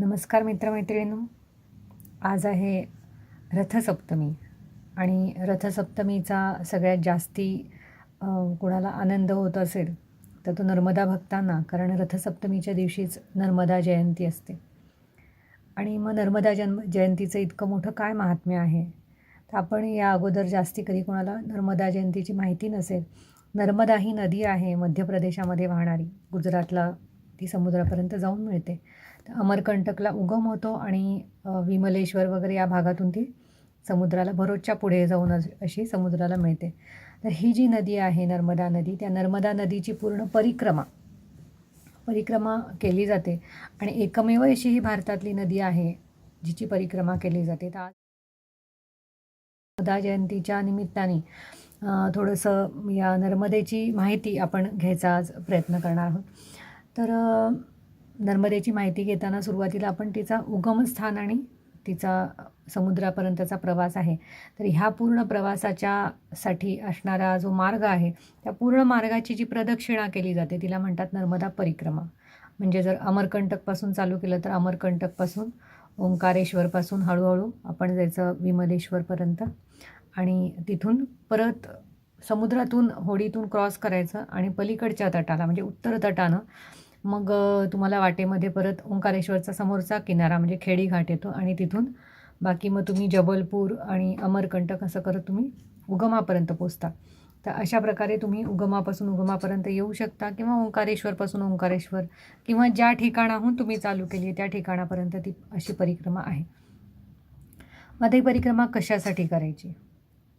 नमस्कार मित्रमैत्रिणींनो. आज आहे रथसप्तमी आणि रथसप्तमीचा सगळ्यात जास्ती कोणाला आनंद होत असेल तर तो नर्मदा भक्तांना कारण रथसप्तमीच्या दिवशीच नर्मदा जयंती असते. आणि मग नर्मदा जन्म जयंतीचं इतकं मोठं काय महात्म्य आहे? तर आपण या अगोदर जास्ती कधी कोणाला नर्मदा जयंतीची माहिती नसेल नर्मदा ही नदी आहे मध्य प्रदेशामध्ये वाहणारी. गुजरातला ती समुद्रापर्यंत जाऊन मिळते. अमरकंटकला उगम होतो आणि विमलेश्वर वगैरे या भागातून ती समुद्राला भरोच्या पुढे जाऊन अशी समुद्राला मिळते. तर ही जी नदी आहे नर्मदा नदी त्या नर्मदा नदीची पूर्ण परिक्रमा परिक्रमा केली जाते आणि एकमेव अशी ही भारतातली नदी आहे जिची परिक्रमा केली जाते. तर आज नर्मदा जयंतीच्या निमित्ताने थोडंसं या नर्मदेची माहिती आपण घ्यायचा आज प्रयत्न करणार आहोत. तर नर्मदेची माहिती घेताना सुरुवातीला आपण तिचा उगमस्थान आणि तिचा समुद्रापर्यंतचा प्रवास आहे. तर ह्या पूर्ण प्रवासाच्या साठी असणारा जो मार्ग आहे त्या पूर्ण मार्गाची जी प्रदक्षिणा केली जाते तिला म्हणतात नर्मदा परिक्रमा. म्हणजे जर अमरकंटकपासून चालू केलं तर अमरकंटकपासून ओंकारेश्वरपासून हळूहळू आपण जायचं विमलेश्वरपर्यंत आणि तिथून परत समुद्रातून होडीतून क्रॉस करायचं आणि पलीकडच्या तटाला म्हणजे उत्तर तटानं मग तुम्हाला वाटेमध्ये परत ओंकारेश्वरचा समोरचा किनारा म्हणजे खेडी घाट येतो आणि तिथून बाकी मग तुम्ही जबलपूर आणि अमरकंटक असं करत तुम्ही उगमापर्यंत पोचता तर अशा प्रकारे तुम्ही उगमापासून उगमापर्यंत येऊ शकता किंवा ओंकारेश्वरपासून ओंकारेश्वर किंवा ज्या ठिकाणाहून तुम्ही चालू केली त्या ठिकाणापर्यंत ती अशी परिक्रमा आहे. मग ही परिक्रमा कशासाठी करायची?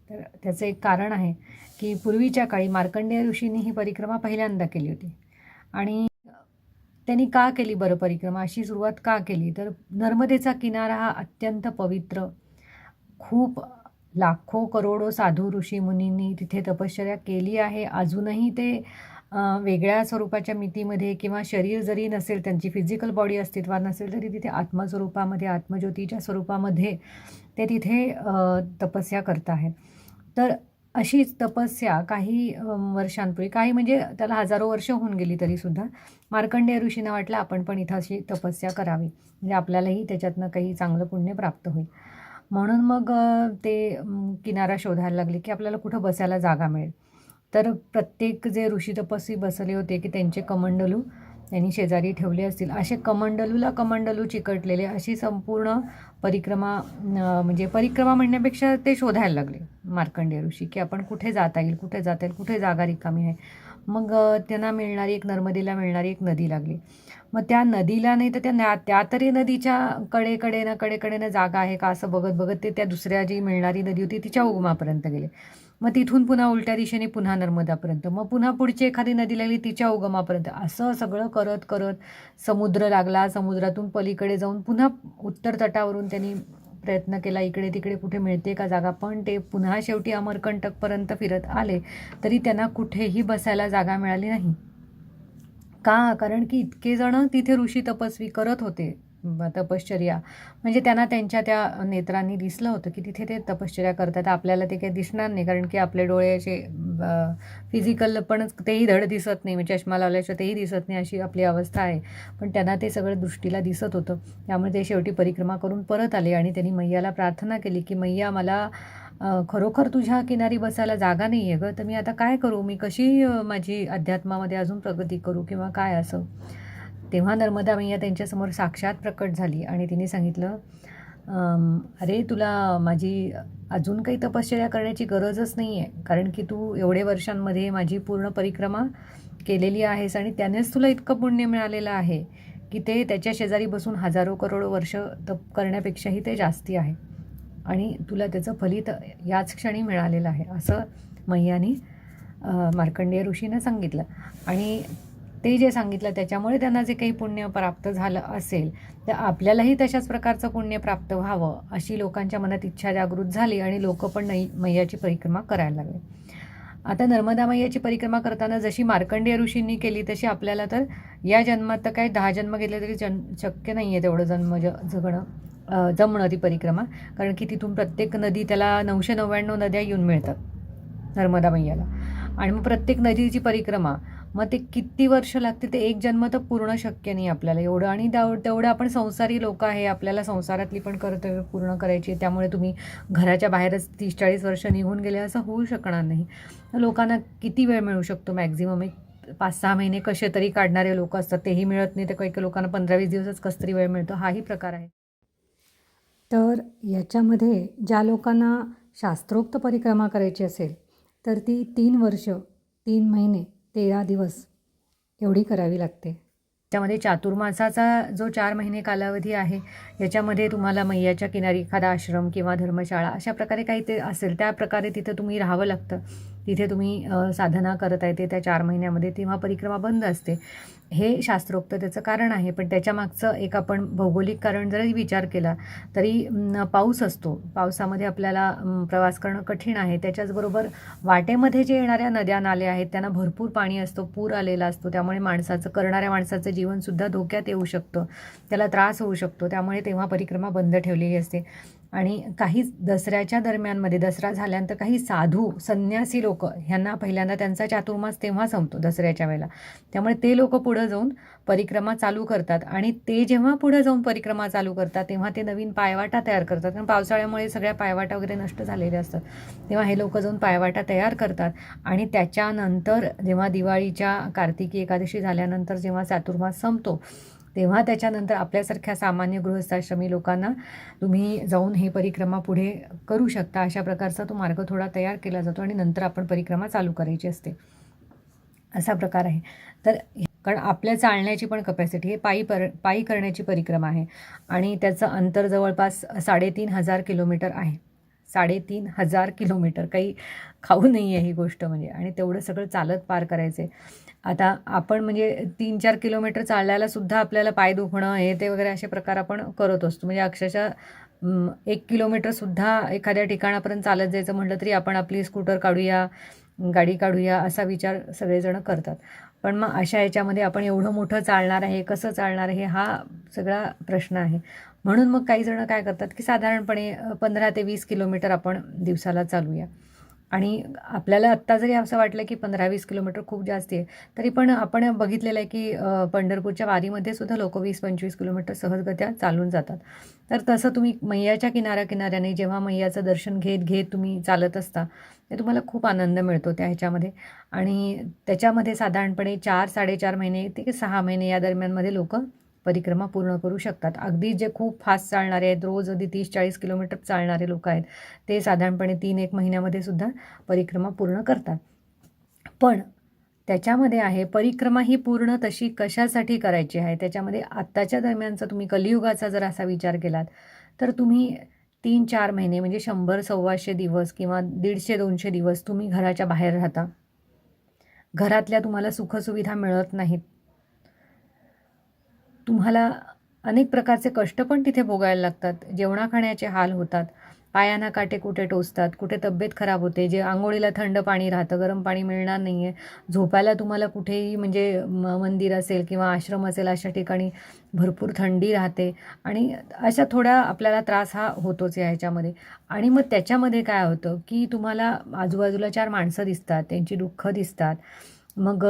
तर त्याचं एक कारण आहे की पूर्वीच्या काळी मार्कंडेय ऋषींनी ही परिक्रमा पहिल्यांदा केली होती. आणि त्यांनी का केली बरं परिक्रमा? अशी सुरुवात का केली? तर नर्मदेचा किनारा हा अत्यंत पवित्र. खूप लाखो करोडो साधू ऋषी मुनींनी तिथे तपश्चर्या केली आहे. अजूनही ते वेगळ्या स्वरूपाच्या मितीमध्ये किंवा शरीर जरी नसेल त्यांची फिजिकल बॉडी अस्तित्वात नसेल तरी तिथे आत्मस्वरूपामध्ये आत्मज्योतीच्या स्वरूपामध्ये ते तिथे तपस्या करत आहेत. तर अशीच तपस्या काही वर्षांपूर्वी काही म्हणजे त्याला हजारो वर्ष होऊन गेली तरीसुद्धा मार्कंडेय ऋषींना वाटलं आपण पण इथं अशी तपस्या करावी. म्हणजे आपल्यालाही त्याच्यातनं काही चांगलं पुण्य प्राप्त होईल. म्हणून मग ते किनारा शोधायला लागले की आपल्याला कुठं बसायला जागा मिळेल. तर प्रत्येक जे ऋषी तपस्वी बसले होते की त्यांचे कमंडलू त्यांनी शेजारी ठेवले असतील. असे कमंडलूला कमंडलू चिकटलेले अशी संपूर्ण परिक्रमा म्हणजे परिक्रमा म्हणण्यापेक्षा ते शोधायला लागले. मार्कंडेय ऋषी की आपण कुठे जाता येईल कुठे जाता येईल कुठे जागा रिकामी आहे? मग त्यांना मिळणारी एक नर्मदेला मिळणारी एक नदी लागली. मग त्या नदीला नाही तर त्या ना त्या तरी नदीच्या कडेकडेनं कडेकडेनं जागा आहे का असं बघत बघत ते त्या दुसऱ्या जी मिळणारी नदी होती तिच्या उगमापर्यंत गेले. मग तिथून पुन्हा उलट्या दिशेने पुन्हा नर्मदापर्यंत. मग पुन्हा पुढची एखादी नदी लागली तिच्या उगमापर्यंत. असं सगळं करत करत समुद्र लागला. समुद्रातून पलीकडे जाऊन पुन्हा उत्तर तटावरून त्यांनी प्रयत्न केला इकडे तिकडे कुठे मिळते का जागा. पण ते पुन्हा शेवटी अमरकंटकपर्यंत फिरत आले तरी त्यांना कुठेही बसायला जागा मिळाली नाही. का? कारण की इतके जण तिथे ऋषी तपस्वी करत होते. तपश्चर्या. म्हणजे त्यांना त्यांच्या त्या नेत्रांनी दिसलं होतं की तिथे ते तपश्चर्या करतात. आपल्याला ते काही दिसणार नाही कारण की आपले डोळे असे फिजिकल पण तेही धड दिसत नाही. म्हणजे चष्मा लावल्याशिवाय तेही दिसत नाही अशी आपली अवस्था आहे. पण त्यांना ते सगळं दृष्टीला दिसत होतं. त्यामुळे ते शेवटी परिक्रमा करून परत आले आणि त्यांनी मैयाला प्रार्थना केली की मैया मला खरोखर तुझ्या किनारी बसायला जागा नाही आहे गं. तर मी आता काय करू? मी कशी माझी अध्यात्मामध्ये अजून प्रगती करू? किंवा काय असं? तेव्हा नर्मदा मैया त्यांच्यासमोर साक्षात प्रकट झाली आणि तिने सांगितलं अरे तुला माझी अजून काही तपश्चर्या करण्याची गरजच नाही आहे कारण की तू एवढे वर्षांमध्ये माझी पूर्ण परिक्रमा केलेली आहेस आणि त्यानेच तुला इतकं पुण्य मिळालेलं आहे की ते त्याच्या शेजारी बसून हजारो करोडो वर्ष तप करण्यापेक्षाही ते जास्ती आहे. आणि तुला त्याचं फलित याच क्षणी मिळालेलं आहे असं मैयानी मार्कंडेय ऋषीनं सांगितलं. आणि ते जे सांगितलं त्याच्यामुळे त्यांना जे काही पुण्य प्राप्त झालं असेल तर आपल्यालाही तशाच प्रकारचं पुण्य प्राप्त व्हावं अशी लोकांच्या मनात इच्छा जागृत झाली आणि लोक पण नै मैयाची परिक्रमा करायला लागले. आता नर्मदा मैयाची परिक्रमा करताना जशी मार्कंडेय ऋषींनी केली तशी आपल्याला तर या जन्मात तर काय दहा जन्म घेतले तरी जन शक्य नाही आहे तेवढं जन्म ज जगणं जमणं ती परिक्रमा कारण की तिथून प्रत्येक नदी त्याला नऊशे नव्याण्णव नद्या येऊन मिळतात नर्मदा मैयाला. आणि मग प्रत्येक नदीची परिक्रमा. मग ते किती वर्ष लागते ते एक जन्म तर पूर्ण शक्य नाही आपल्याला. एवढं आणि तेवढं आपण संसारी लोक आहे आपल्याला संसारातली पण कर्तव्य पूर्ण करायची आहे. त्यामुळे तुम्ही घराच्या बाहेरच तीस चाळीस वर्ष निघून गेले असं होऊ शकणार नाही. लोकांना किती वेळ मिळू शकतो मॅक्झिमम? एक पाच सहा महिने कसे तरी काढणारे लोक असतात. तेही मिळत नाही. तर काही काही लोकांना पंधरा वीस दिवसच कसतरी वेळ मिळतो. हाही प्रकार आहे. तर याच्यामध्ये ज्या लोकांना शास्त्रोक्त परिक्रमा करायची असेल तर ती तीन वर्ष तीन महिने तेरा दिवस एवढी करावी लागते. त्यामध्ये चातुर्मासाचा जो चार महिने कालावधी आहे याच्यामध्ये तुम्हाला मैयाच्या किनारी एखादा आश्रम किंवा धर्मशाळा अशा प्रकारे काही ते असेल त्या प्रकारे तिथं तुम्ही राहावं लागतं. तिथे तुम्ही साधना करत आहे ते त्या चार महिन्यामध्ये तेव्हा परिक्रमा बंद असते. हे शास्त्रोक्त त्याचं कारण आहे पण त्याच्यामागचं एक आपण भौगोलिक कारण जरी विचार केला तरी पाऊस असतो. पावसामध्ये आपल्याला प्रवास करणं कठीण आहे. त्याच्याचबरोबर वाटेमध्ये जे येणाऱ्या नद्या नाले आहेत त्यांना भरपूर पाणी असतो पूर आलेला असतो. त्यामुळे माणसाचं करणाऱ्या माणसाचं जीवनसुद्धा धोक्यात येऊ शकतं. त्याला त्रास होऊ शकतो. त्यामुळे तेव्हा परिक्रमा बंद ठेवलेली असते. आणि काही दसऱ्याच्या दरम्यानमध्ये दसरा झाल्यानंतर काही साधू संन्यासी लोक ह्यांना पहिल्यांदा त्यांचा चातुर्मास तेव्हा संपतो दसऱ्याच्या वेळेला. त्यामुळे ते लोक पुढं जाऊन परिक्रमा चालू करतात आणि ते जेव्हा पुढं जाऊन परिक्रमा चालू करतात तेव्हा ते नवीन पायवाटा तयार करतात. कारण पावसाळ्यामुळे सगळ्या पायवाटा वगैरे नष्ट झालेल्या असतात. तेव्हा हे लोक जाऊन पायवाटा तयार करतात आणि त्याच्यानंतर जेव्हा दिवाळीच्या कार्तिकी एकादशी झाल्यानंतर जेव्हा चातुर्मास संपतो तेव्हा त्याच्यानंतर आपल्यासारख्या सामान्य गृहस्थाश्रमी लोकांना तुम्ही जाऊन हे परिक्रमा पुढे करू शकता अशा प्रकारचा तो मार्ग थोडा तयार केला जातो आणि नंतर आपण परिक्रमा चालू करायची असते. असा प्रकार आहे. तर कारण आपल्या चालण्याची पण कपॅसिटी हे पायी पर पायी करण्याची परिक्रमा आहे. आणि त्याचं अंतर जवळपास साडेतीन हजार किलोमीटर आहे. साडेतीन हजार किलोमीटर. काही खाऊ नाही आहे ही गोष्ट म्हणजे. आणि तेवढं सगळं चालत पार करायचं आहे आता आपण म्हणजे तीन चार किलोमीटर चालल्याला सुद्धा आपल्याला पाय दुखणं हे ते वगैरे असे प्रकार आपण करत असतो. म्हणजे अक्षरशः एक किलोमीटरसुद्धा एखाद्या ठिकाणापर्यंत चालत जायचं म्हटलं तरी आपण आपली स्कूटर काढूया गाडी काढूया असा विचार सगळेजण करतात. पण मग अशा याच्यामध्ये आपण एवढं मोठं चालणार आहे कसं चालणार आहे हा सगळा प्रश्न आहे. म्हणून मग काही जण काय करतात की साधारणपणे पंधरा ते वीस किलोमीटर आपण दिवसाला चालूया. आणि आपल्याला आत्ता जरी असं वाटलं की पंधरा वीस किलोमीटर खूप जास्त आहे तरी पण आपण बघितलेलं आहे की पंढरपूरच्या वारीमध्ये सुद्धा लोक वीस पंचवीस किलोमीटर सहजगत्या चालून जातात. तर तसं तुम्ही मैयाच्या किनाऱ्या किनाऱ्याने जेव्हा मैयाचं दर्शन घेत घेत तुम्ही चालत असता ते तुम्हाला खूप आनंद मिळतो त्या ह्याच्यामध्ये. आणि त्याच्यामध्ये साधारणपणे चार साडेचार महिने ते सहा महिने या दरम्यानमध्ये लोक परिक्रमा पूर्ण करू शकतात. अगदी जे खूप फास्ट चालणारे आहेत रोज अगदी तीस चाळीस किलोमीटर चालणारे लोक आहेत ते साधारणपणे तीन एक महिन्यामध्ये सुद्धा परिक्रमा पूर्ण करतात. पण त्याच्यामध्ये आहे परिक्रमा ही पूर्ण तशी कशासाठी करायची आहे? त्याच्यामध्ये आत्ताच्या दरम्यानचा तुम्ही कलियुगाचा जर असा विचार केलात तर तुम्ही तीन चार महिने म्हणजे शंभर सव्वाशे दिवस किंवा दीडशे दोनशे दिवस तुम्ही घराच्या बाहेर राहता. घरातल्या तुम्हाला सुखसुविधा मिळत नाहीत. तुम्हाला अनेक प्रकारचे कष्ट पण तिथे भोगायला लागतात. जेवणा खाण्याचे हाल होतात. पायांना काटे कुठे टोचतात? कुठे तब्येत खराब होते? जे आंघोळीला थंड पाणी राहतं गरम पाणी मिळणार नाही आहे झोपायला तुम्हाला कुठेही म्हणजे म मंदिर असेल किंवा आश्रम असेल अशा ठिकाणी भरपूर थंडी राहते. आणि अशा थोड्या आपल्याला त्रास हा होतोच या ह्याच्यामध्ये. आणि मग त्याच्यामध्ये काय होतं की तुम्हाला आजूबाजूला चार माणसं दिसतात. त्यांची दुःख दिसतात. मग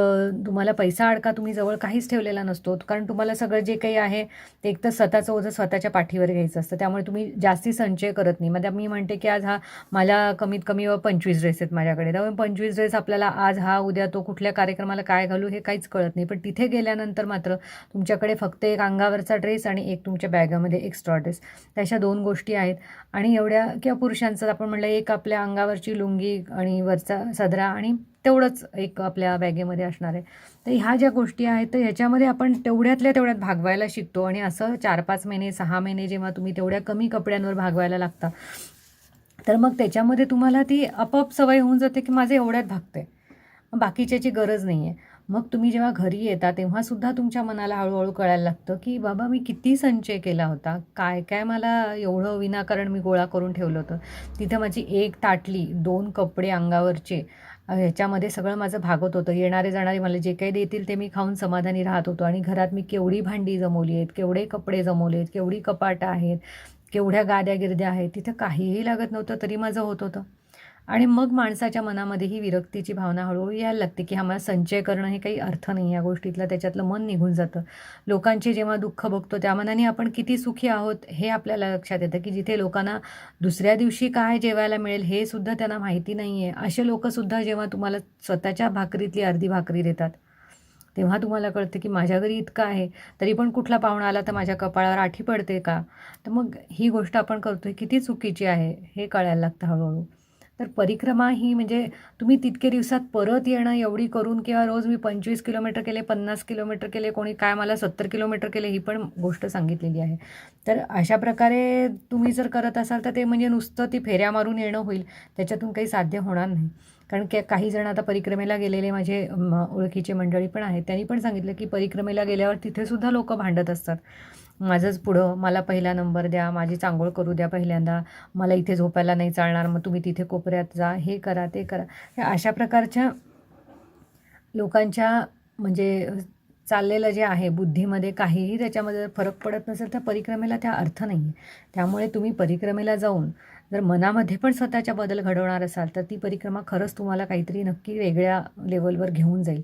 तुम्हाला पैसा अडका तुम्ही जवळ काहीच ठेवलेला नसतो. कारण तुम्हाला सगळं जे काही आहे ते एक तर स्वतःचं ओझं स्वतःच्या पाठीवर घ्यायचं असतं. त्यामुळे तुम्ही जास्ती संचय करत नाही. मग मी म्हणते की आज हा मला कमीत कमी पंचवीस ड्रेस आहेत माझ्याकडे. त्यामुळे पंचवीस ड्रेस आपल्याला आज हा उद्या तो कुठल्या कार्यक्रमाला काय घालू हे काहीच कळत नाही. पण तिथे गेल्यानंतर मात्र तुमच्याकडे फक्त एक अंगावरचा ड्रेस आणि एक तुमच्या बॅगामध्ये एक्स्ट्रा ड्रेस अशा दोन गोष्टी आहेत. आणि एवढ्या किंवा पुरुषांचं आपण म्हटलं एक आपल्या अंगावरची लुंगी आणि वरचा सदरा आणि तेवढंच एक आपल्या बॅगेमध्ये असणार आहे. तर ह्या ज्या गोष्टी आहेत तर ह्याच्यामध्ये आपण तेवढ्यातल्या तेवढ्यात भागवायला शिकतो आणि असं चार पाच महिने सहा महिने जेव्हा तुम्ही तेवढ्या कमी कपड्यांवर भागवायला लागता तर मग त्याच्यामध्ये तुम्हाला ती आपोआप सवय होऊन जाते की माझं एवढ्यात भागते बाकीच्याची गरज नाही आहे मग तुम्ही जेव्हा घरी येता तेव्हासुद्धा तुमच्या मनाला हळूहळू कळायला लागतं की बाबा मी किती संचय केला होता. काय काय मला एवढं विनाकारण मी गोळा करून ठेवलं होतं. तिथं माझी एक ताटली दोन कपडे अंगावरचे ह्याच्यामध्ये सगळं माझं भागत होतं. येणारे जाणारे मला जे काही देतील ते मी खाऊन समाधानी राहत होतो. आणि घरात मी केवढी भांडी जमवली आहेत केवढे कपडे जमवले आहेत केवढी कपाटं आहेत केवढ्या गाद्या गिरद्या आहेत तिथं काहीही लागत नव्हतं तरी माझं होत होतं. आणि मग माणसाच्या मनामध्ये ही विरक्तीची भावना हळूहळू यायला लागते की आम्हाला संचय करणं हे काही अर्थ नाही या गोष्टीतलं त्याच्यातलं मन निघून जातं. लोकांचे जेव्हा दुःख बघतो त्या मनाने आपण किती सुखी आहोत हे आपल्याला लक्षात येतं की जिथे लोकांना दुसऱ्या दिवशी काय जेवायला मिळेल हे सुद्धा त्यांना माहिती नाही आहे असे लोकंसुद्धा जेव्हा तुम्हाला स्वतःच्या भाकरीतली अर्धी भाकरी देतात तेव्हा तुम्हाला कळतं की माझ्या घरी इतकं आहे तरी पण कुठला पाहुणा आला तर माझ्या कपाळावर आठी पडते का? तर मग ही गोष्ट आपण करतोय किती चुकीची आहे हे कळायला लागतं हळूहळू. तर परिक्रमा ही म्हणजे तुम्ही तितके दिवसात परत येणं एवढी करून किंवा रोज मी पंचवीस किलोमीटर केले पन्नास किलोमीटर केले कोणी काय मला सत्तर किलोमीटर केले ही पण गोष्ट सांगितलेली आहे. तर अशा प्रकारे तुम्ही जर करत असाल तर ते म्हणजे नुसतं ती फेऱ्या मारून येणं होईल त्याच्यातून काही साध्य होणार नाही. कारण की काही जण आता परिक्रमेला गेलेले माझे ओळखीचे मंडळी पण आहेत त्यांनी पण सांगितलं की परिक्रमेला गेल्यावर तिथेसुद्धा लोक भांडत असतात. माझंच पुढं मला पहिला नंबर द्या माझी चांगोळ करू द्या पहिल्यांदा. मला इथे झोपायला नाही चालणार मग तुम्ही तिथे कोपऱ्यात जा हे करा ते करा. हे अशा प्रकारच्या लोकांच्या म्हणजे चाललेलं जे आहे बुद्धीमध्ये काहीही त्याच्यामध्ये जर फरक पडत नसेल तर परिक्रमेला त्या अर्थ नाही आहे त्यामुळे तुम्ही परिक्रमेला जाऊन जर मनामध्ये पण स्वतःच्या बदल घडवणार असाल तर ती परिक्रमा खरंच तुम्हाला काहीतरी नक्की वेगळ्या लेवलवर घेऊन जाईल.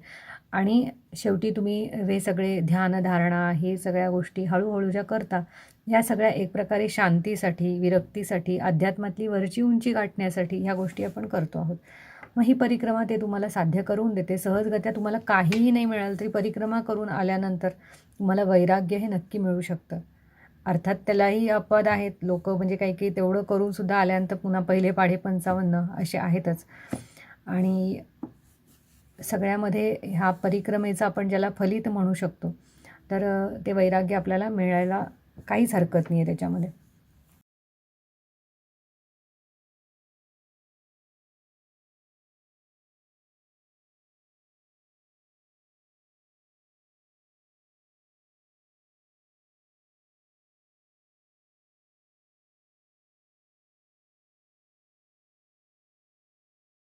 आणि शेवटी तुम्ही हे सगळे ध्यानधारणा हे सगळ्या गोष्टी हळूहळू ज्या करता या सगळ्या एक प्रकारे शांतीसाठी विरक्तीसाठी अध्यात्मातली वरची उंची गाठण्यासाठी ह्या गोष्टी आपण करतो आहोत. मग ही परिक्रमा ते तुम्हाला साध्य करून देते. सहजगत्या तुम्हाला काहीही नाही मिळालं तरी परिक्रमा करून आल्यानंतर तुम्हाला वैराग्य हे नक्की मिळू शकतं. अर्थात त्यालाही अपवाद आहेत. लोक म्हणजे काही काही तेवढं करूनसुद्धा आल्यानंतर पुन्हा पहिले पाढे पंचावन्न असे आहेतच. आणि सगळ्यामध्ये ह्या परिक्रमेचं आपण ज्याला फलित म्हणू शकतो तर ते वैराग्य आपल्याला मिळायला काहीच हरकत नाही आहे त्याच्यामध्ये.